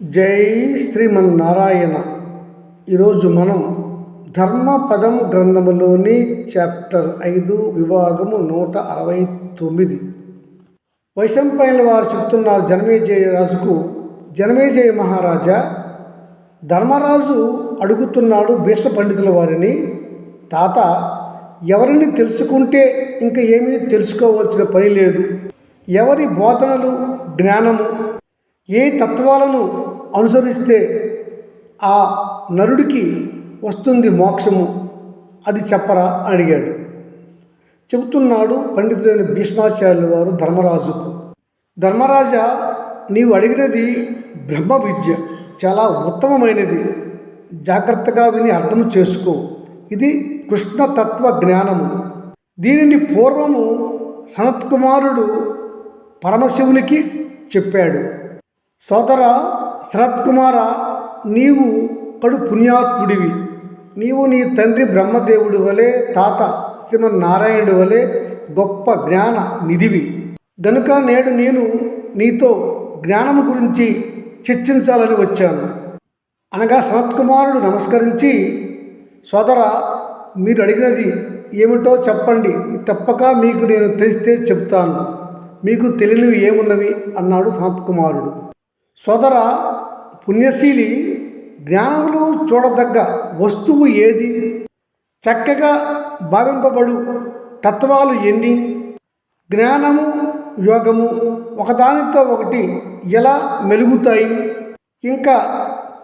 జై శ్రీమన్నారాయణ. ఈరోజు మనం ధర్మపదం గ్రంథములోని చాప్టర్ ఐదు విభాగము నూట అరవై తొమ్మిది. వైశంపాయన వారు చెప్తున్నారు జనమేజయ రాజుకు జనమేజయ మహారాజా ధర్మరాజు అడుగుతున్నాడు భీష్మ పండితుల వారిని తాత ఎవరిని తెలుసుకుంటే ఇంకా ఏమీ తెలుసుకోవాల్సిన పని లేదు. ఎవరి బోధనలు జ్ఞానము ఏ తత్వాలను అనుసరిస్తే ఆ నరుడికి వస్తుంది మోక్షము? అది చెప్పరా? అని అడిగాడు. చెబుతున్నాడు పండితుడైన భీష్మాచార్యుల వారు ధర్మరాజుకు. ధర్మరాజా నీవు అడిగినది బ్రహ్మ విద్య. చాలా ఉత్తమమైనది. జాగ్రత్తగా విని అర్థం చేసుకో. ఇది కృష్ణతత్వ జ్ఞానము. దీనిని పూర్వము సనత్కుమారుడు పరమశివునికి చెప్పాడు. సోదర శరత్కుమార నీవు కడు పుణ్యాత్ముడివి. నీవు నీ తండ్రి బ్రహ్మదేవుడి వలె తాత శ్రీమన్నారాయణుడి వలె గొప్ప జ్ఞాన నిధివి. గనుక నేడు నేను నీతో జ్ఞానము గురించి చర్చించాలని వచ్చాను. అనగా సనత్కుమారుడు నమస్కరించి సోదర మీరు అడిగినది ఏమిటో చెప్పండి. తప్పక మీకు నేను తెలిస్తే చెప్తాను. మీకు తెలియనివి ఏమున్నవి? అన్నాడు సనత్కుమారుడు సోదర పుణ్యశీలి జ్ఞానములు చూడదగ్గ వస్తువు ఏది? చక్కగా భావింపబడు తత్వాలు ఎన్ని? జ్ఞానము యోగము ఒకదానితో ఒకటి ఎలా మెలుగుతాయి? ఇంకా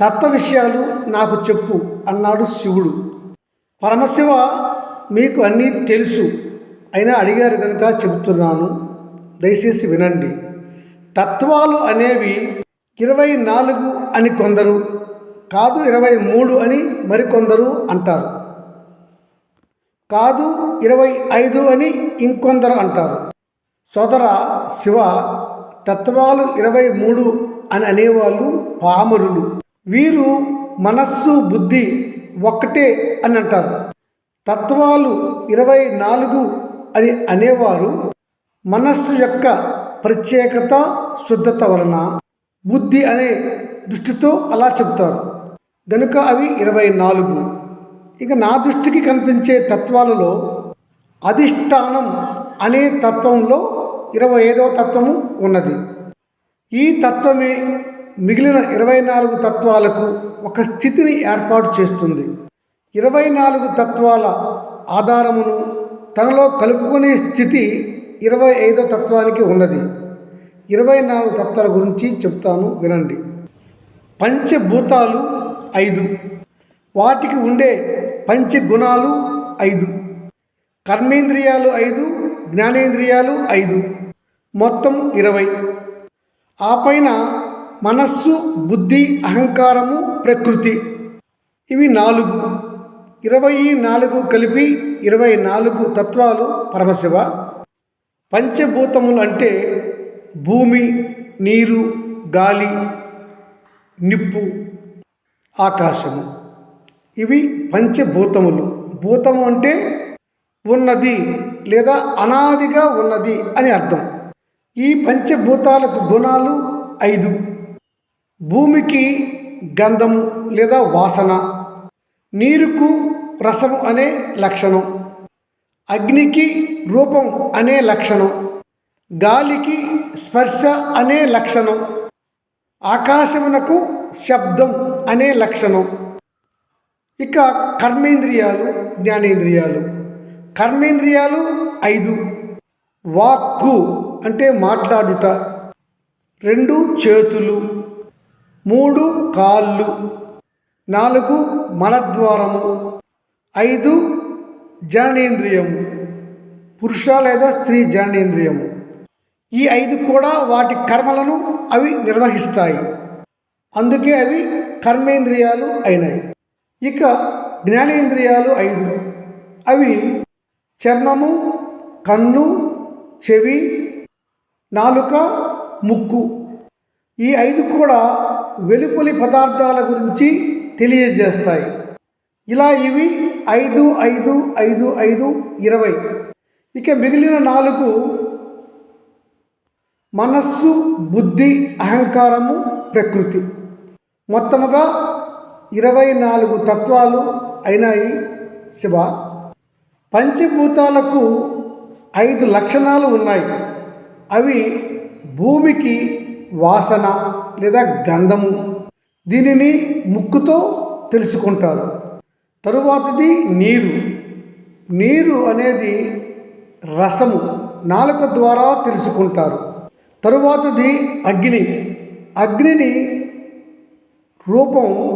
తత్వ విషయాలు నాకు చెప్పు అన్నాడు శివుడు. పరమశివ మీకు అన్నీ తెలుసు అయినా అడిగారు కనుక చెబుతున్నాను. దయచేసి వినండి. తత్వాలు అనేవి ఇరవై నాలుగు అని కొందరు కాదు ఇరవై మూడు అని మరికొందరు అంటారు. కాదు ఇరవై ఐదు అని ఇంకొందరు అంటారు. సోదర శివ తత్వాలు ఇరవై మూడు అని అనేవాళ్ళు పామరులు. వీరు మనస్సు బుద్ధి ఒక్కటే అని అంటారు. తత్వాలు ఇరవై నాలుగు అని అనేవారు మనస్సు యొక్క ప్రత్యేకత శుద్ధత వలన బుద్ధి అనే దృష్టితో అలా చెప్తారు గనుక అవి ఇరవై నాలుగు. ఇక నా దృష్టికి కనిపించే తత్వాలలో అధిష్టానం అనే తత్వంలో ఇరవై ఐదవ తత్వము ఉన్నది. ఈ తత్వమే మిగిలిన ఇరవై నాలుగు తత్వాలకు ఒక స్థితిని ఏర్పాటు చేస్తుంది. ఇరవై నాలుగు తత్వాల ఆధారమును తనలో కలుపుకునే స్థితి ఇరవై ఐదో తత్వానికి ఉన్నది. ఇరవై నాలుగు తత్వాల గురించి చెప్తాను వినండి. పంచభూతాలు ఐదు. వాటికి ఉండే పంచగుణాలు ఐదు. కర్మేంద్రియాలు ఐదు జ్ఞానేంద్రియాలు ఐదు. మొత్తం ఇరవై. ఆ పైన మనస్సు బుద్ధి అహంకారము ప్రకృతి. ఇవి నాలుగు. ఇరవై నాలుగు కలిపి ఇరవై నాలుగు తత్వాలు పరమశివ. పంచభూతములు అంటే భూమి నీరు గాలి నిప్పు ఆకాశము. ఇవి పంచభూతములు. భూతము అంటే ఉన్నది లేదా అనాదిగా ఉన్నది అని అర్థం. ఈ పంచభూతాలకు గుణాలు ఐదు. భూమికి గంధము లేదా వాసన. నీరుకు రసము అనే లక్షణం. అగ్నికి రూపం అనే లక్షణం. గాలికి స్పర్శ అనే లక్షణం. ఆకాశమునకు శబ్దం అనే లక్షణం. ఇక కర్మేంద్రియాలు జ్ఞానేంద్రియాలు. కర్మేంద్రియాలు ఐదు. వాక్కు అంటే మాట్లాడుట. రెండు చేతులు. మూడు కాళ్ళు. నాలుగు మలద్వారము ఐదు జననేంద్రియము పురుష లేదా స్త్రీ జననేంద్రియము ఈ ఐదు కూడా వాటి కర్మలను అవి నిర్వహిస్తాయి. అందుకే అవి కర్మేంద్రియాలు అయినాయి. ఇక జ్ఞానేంద్రియాలు ఐదు. అవి చర్మము కన్ను చెవి నాలుక ముక్కు. ఈ ఐదు కూడా వెలుపలి పదార్థాల గురించి తెలియజేస్తాయి. ఇలా ఇవి ఐదు ఐదు ఐదు ఐదు ఇరవై. ఇక మిగిలిన నాలుగు మనస్సు బుద్ధి అహంకారము ప్రకృతి. మొత్తముగా ఇరవై నాలుగు తత్వాలు అయినాయి శివ. పంచభూతాలకు ఐదు లక్షణాలు ఉన్నాయి. అవి భూమికి వాసన లేదా గంధము. దీనిని ముక్కుతో తెలుసుకుంటారు. తరువాతది నీరు. నీరు అనేది రసము. నాలుక ద్వారా తెలుసుకుంటారు. తరువాతది అగ్ని. అగ్నిని రూపం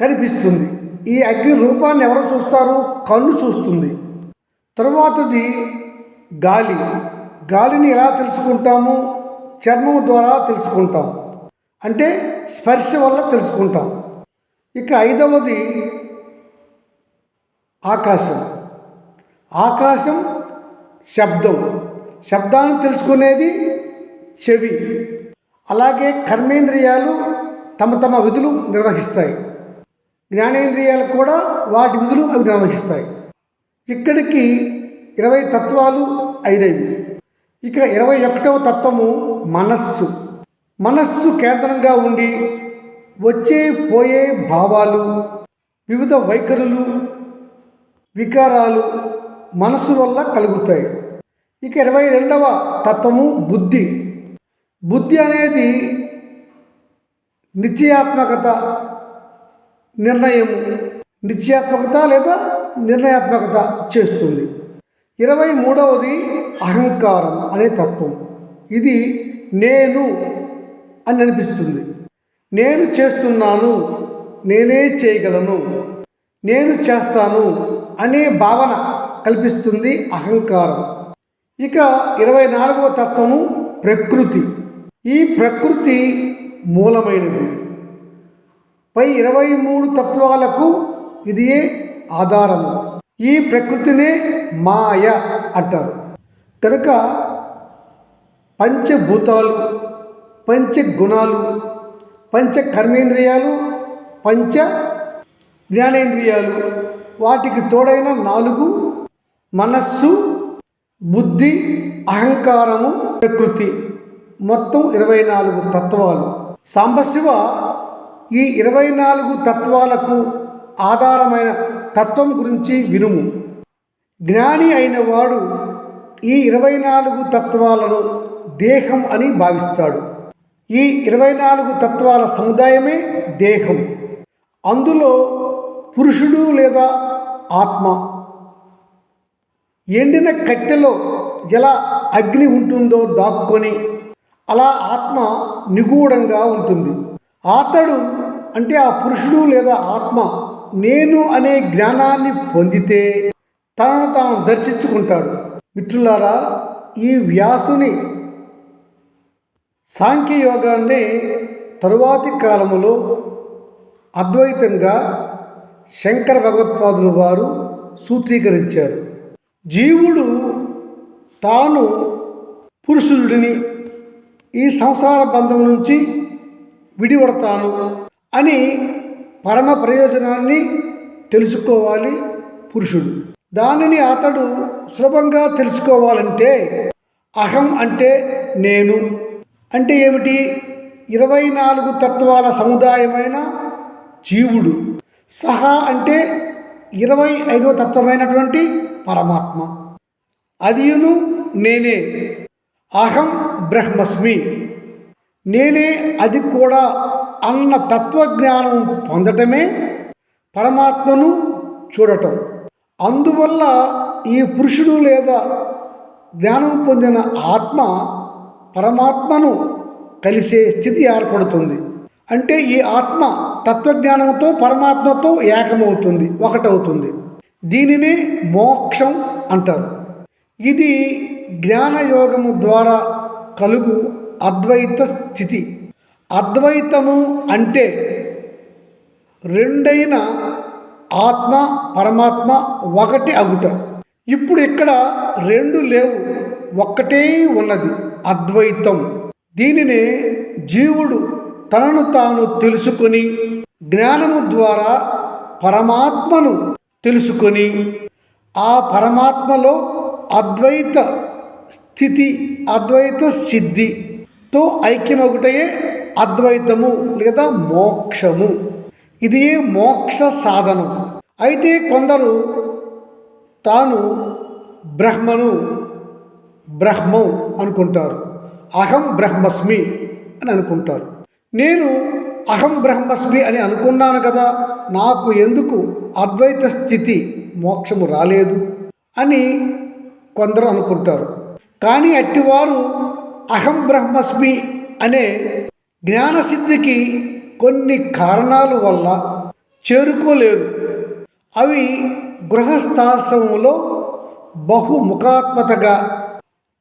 కనిపిస్తుంది. ఈ అగ్ని రూపాన్ని ఎవరు చూస్తారు? కన్ను చూస్తుంది. తరువాతది గాలి. గాలిని ఎలా తెలుసుకుంటాము? చర్మం ద్వారా తెలుసుకుంటాం. అంటే స్పర్శ వల్ల తెలుసుకుంటాం. ఇక ఐదవది ఆకాశం. ఆకాశం శబ్దం. శబ్దాన్ని తెలుసుకునేది చెవి. అలాగే కర్మేంద్రియాలు తమ తమ విధులు నిర్వహిస్తాయి. జ్ఞానేంద్రియాలు కూడా వాటి విధులు అవి నిర్వహిస్తాయి. ఇక్కడికి ఇరవై తత్వాలు అయినవి. ఇక ఇరవై ఒకటవ తత్వము మనస్సు. మనస్సు కేంద్రంగా ఉండి వచ్చే పోయే భావాలు వివిధ వైఖరులు వికారాలు మనస్సు వల్ల కలుగుతాయి. ఇక ఇరవై రెండవ తత్వము బుద్ధి. బుద్ధి అనేది నిశ్చయాత్మకత నిర్ణయము. నిశ్చయాత్మకత లేదా నిర్ణయాత్మకత చేస్తుంది. ఇరవై మూడవది అహంకారం అనే తత్వం. ఇది నేను అని అనిపిస్తుంది. నేను చేస్తున్నాను నేనే చేయగలను నేను చేస్తాను అనే భావన కల్పిస్తుంది అహంకారం. ఇక ఇరవై నాలుగవ తత్వము ప్రకృతి. ఈ ప్రకృతి మూలమైనది. పై ఇరవై మూడు తత్వాలకు ఇదియే ఆధారము. ఈ ప్రకృతినే మాయ అంటారు. కనుక పంచభూతాలు పంచ గుణాలు పంచ కర్మేంద్రియాలు పంచ జ్ఞానేంద్రియాలు వాటికి తోడైన నాలుగు మనస్సు బుద్ధి అహంకారము ప్రకృతి. మొత్తం ఇరవై నాలుగు తత్వాలు. సాంబశివ ఈ ఇరవై నాలుగు తత్వాలకు ఆధారమైన తత్వం గురించి వినుము. జ్ఞాని అయిన వాడు ఈ ఇరవై నాలుగు తత్వాలను దేహం అని భావిస్తాడు. ఈ ఇరవై నాలుగు తత్వాల సముదాయమే దేహం. అందులో పురుషుడు లేదా ఆత్మ. ఎండిన కట్టెలో ఎలా అగ్ని ఉంటుందో దాక్కొని అలా ఆత్మ నిగూఢంగా ఉంటుంది. అతడు అంటే ఆ పురుషుడు లేదా ఆత్మ నేను అనే జ్ఞానాన్ని పొందితే తనను తాను దర్శించుకుంటాడు. మిత్రులారా ఈ వ్యాసుని సాంఖ్యయోగాన్ని తరువాతి కాలములో అద్వైతంగా శంకర భగవత్పాదులు వారు సూత్రీకరించారు. జీవుడు తాను పురుషుడిని ఈ సంసార బంధం నుంచి విడిపడతాను అని పరమ ప్రయోజనాన్ని తెలుసుకోవాలి పురుషుడు. దానిని అతడు సులభంగా తెలుసుకోవాలంటే అహం అంటే నేను. అంటే ఏమిటి? ఇరవై నాలుగు తత్వాల సముదాయమైన జీవుడు. సహా అంటే ఇరవై ఐదవ తత్వమైనటువంటి పరమాత్మ. అదియును నేనే. అహం బ్రహ్మస్మి. నేనే అది కూడా అన్న తత్వజ్ఞానం పొందటమే పరమాత్మను చూడటం. అందువల్ల ఈ పురుషుడు లేదా జ్ఞానం పొందిన ఆత్మ పరమాత్మను కలిసే స్థితి ఏర్పడుతుంది. అంటే ఈ ఆత్మ తత్వజ్ఞానంతో పరమాత్మతో ఏకమవుతుంది ఒకటవుతుంది. దీనినే మోక్షం అంటారు. ఇది జ్ఞానయోగము ద్వారా కలుగు అద్వైత స్థితి. అద్వైతము అంటే రెండైన ఆత్మ పరమాత్మ ఒకటి అగుట. ఇప్పుడు ఇక్కడ రెండు లేవు ఒక్కటే ఉన్నది అద్వైతం. దీనినే జీవుడు తనను తాను తెలుసుకొని జ్ఞానము ద్వారా పరమాత్మను తెలుసుకొని ఆ పరమాత్మలో అద్వైత స్థితి అద్వైత సిద్ధితో ఐక్యమొకటయే అద్వైతము లేదా మోక్షము. ఇది మోక్ష సాధనం. అయితే కొందరు తాను బ్రహ్మను బ్రహ్మం అనుకుంటారు. అహం బ్రహ్మస్మి అని అనుకుంటారు. నేను అహం బ్రహ్మస్మి అని అనుకున్నాను కదా నాకు ఎందుకు అద్వైత స్థితి మోక్షము రాలేదు? అని కొందరు అనుకుంటారు. కానీ అట్టివారు అహం బ్రహ్మస్మి అనే జ్ఞానసిద్ధికి కొన్ని కారణాల వల్ల చేరుకోలేరు. అవి గృహస్థాశ్రమంలో బహుముఖాత్మతగా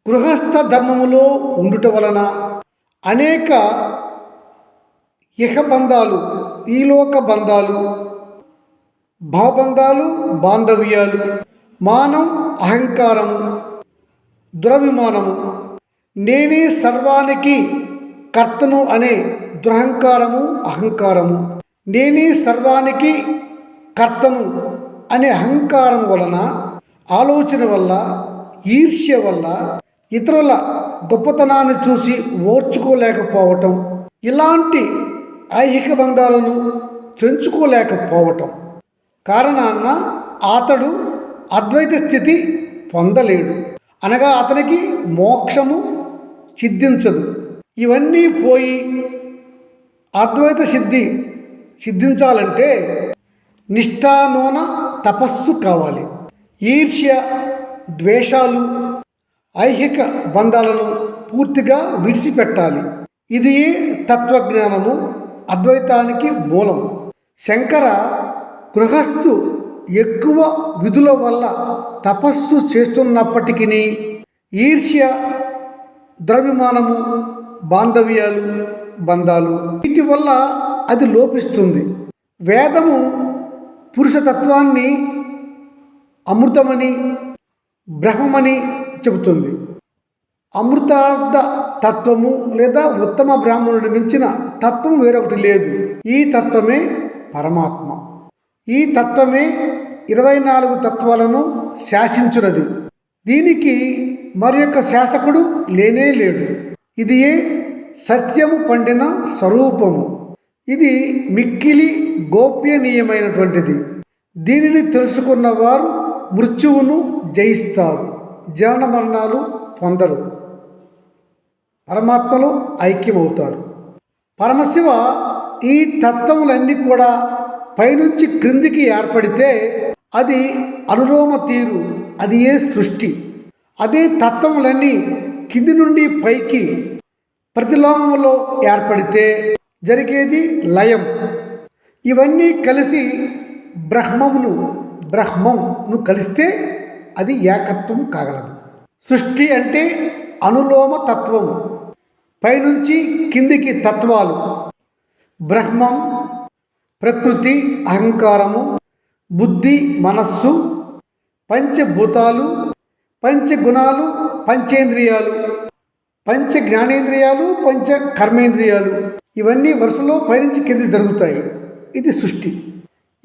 గృహస్థ ధర్మములో ఉండుట వలన అనేక ఇహ బంధాలు ఈలోక బంధాలు భావబంధాలు బాంధవ్యాలు మానం అహంకారము దురభిమానము నేనే సర్వానికి కర్తను అనే దురహంకారము అహంకారము నేనే సర్వానికి కర్తను అనే అహంకారం వలన ఆలోచన వల్ల ఈర్ష్య వల్ల ఇతరుల గొప్పతనాన్ని చూసి ఓర్చుకోలేకపోవటం ఇలాంటి ఐహిక బంధాలను తెంచుకోలేకపోవటం. కారణాన అతడు అద్వైత స్థితి పొందలేడు. అనగా అతనికి మోక్షము సిద్ధించదు. ఇవన్నీ పోయి అద్వైత సిద్ధి సిద్ధించాలంటే నిష్ఠానోన తపస్సు కావాలి. ఈర్ష్య ద్వేషాలు ఐహిక బంధాలను పూర్తిగా విడిచిపెట్టాలి. ఇది తత్వజ్ఞానము అద్వైతానికి మూలం. శంకర గృహస్థు ఎక్కువ విధుల వల్ల తపస్సు చేస్తున్నప్పటికీ ఈర్ష్య ద్రవ్యమానము బాంధవ్యాలు బంధాలు వీటి వల్ల అది లోపిస్తుంది. వేదము పురుషతత్వాన్ని అమృతమని బ్రహ్మమని చెబుతుంది. అమృతార్థ తత్వము లేదా ఉత్తమ బ్రాహ్మణుడి మించిన తత్వం వేరొకటి లేదు. ఈ తత్వమే పరమాత్మ. ఈ తత్వమే ఇరవై నాలుగు తత్వాలను శాసించున్నది దీనికి మరి యొక్క శాసకుడు లేనే లేడు. ఇది ఏ సత్యము పండిన స్వరూపము. ఇది మిక్కిలి గోప్యనీయమైనటువంటిది. దీనిని తెలుసుకున్న వారు మృత్యువును జయిస్తారు. జనన మరణాలు పొందరు. పరమాత్మలో ఐక్యమవుతారు. పరమశివ ఈ తత్వములన్నీ కూడా పైనుంచి క్రిందికి ఏర్పడితే అది అనులోమ తీరు అది ఏ సృష్టి. అదే తత్వములన్నీ కింది నుండి పైకి ప్రతిలోమములో ఏర్పడితే జరిగేది లయం. ఇవన్నీ కలిసి బ్రహ్మమును బ్రహ్మంను కలిస్తే అది ఏకత్వం కాగలదు. సృష్టి అంటే అనులోమ తత్వం పైనుంచి కిందికి తత్వాలు. బ్రహ్మం ప్రకృతి అహంకారము బుద్ధి మనస్సు పంచభూతాలు పంచగుణాలు పంచేంద్రియాలు పంచ జ్ఞానేంద్రియాలు పంచ కర్మేంద్రియాలు ఇవన్నీ వరుసలో పైనుంచి కింది జరుగుతాయి. ఇది సృష్టి.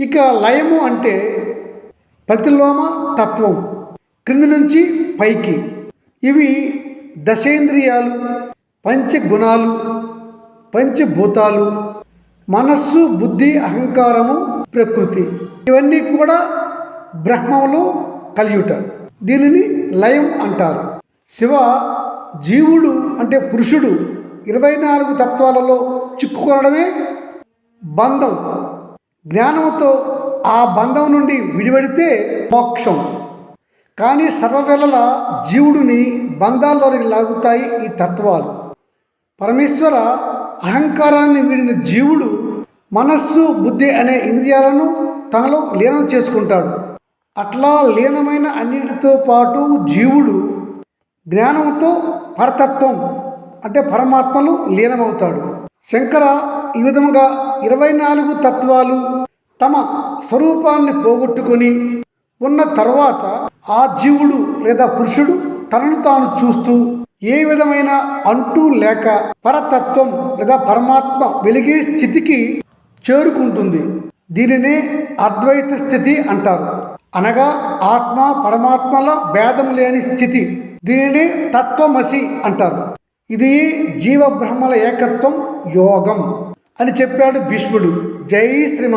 ఇక లయము అంటే ప్రతిలోమ తత్వం. క్రింది నుంచి పైకి. ఇవి దశేంద్రియాలు పంచగుణాలు పంచభూతాలు మనస్సు బుద్ధి అహంకారము ప్రకృతి ఇవన్నీ కూడా బ్రహ్మంలో కలియుట. దీనిని లయం అంటారు. శివ జీవుడు అంటే పురుషుడు ఇరవై నాలుగు తత్వాలలో చిక్కుకోవడమే బంధం. జ్ఞానంతో ఆ బంధం నుండి విడివడితే మోక్షం. కానీ సర్వవేళల జీవుడిని బంధాల్లోనికి లాగుతాయి ఈ తత్వాలు. పరమేశ్వర అహంకారాన్ని వీడిన జీవుడు మనస్సు బుద్ధి అనే ఇంద్రియాలను తనలో లీనం చేసుకుంటాడు. అట్లా లీనమైన అన్నిటితో పాటు జీవుడు జ్ఞానంతో పరతత్వం అంటే పరమాత్మలు లీనమవుతాడు. శంకర ఈ విధముగా ఇరవై నాలుగు తత్వాలు తమ స్వరూపాన్ని పోగొట్టుకొని ఉన్న తర్వాత ఆ జీవుడు లేదా పురుషుడు తనను తాను చూస్తూ ఏ విధమైన అంటూ లేక పరతత్వం లేదా పరమాత్మ వెలిగే స్థితికి చేరుకుంటుంది. దీనినే అద్వైత స్థితి అంటారు. అనగా ఆత్మ పరమాత్మల భేదం లేని స్థితి. దీనినే తత్వమసి అంటారు. ఇది జీవ బ్రహ్మల ఏకత్వం యోగం అని చెప్పాడు భీష్ముడు. జై శ్రీమన్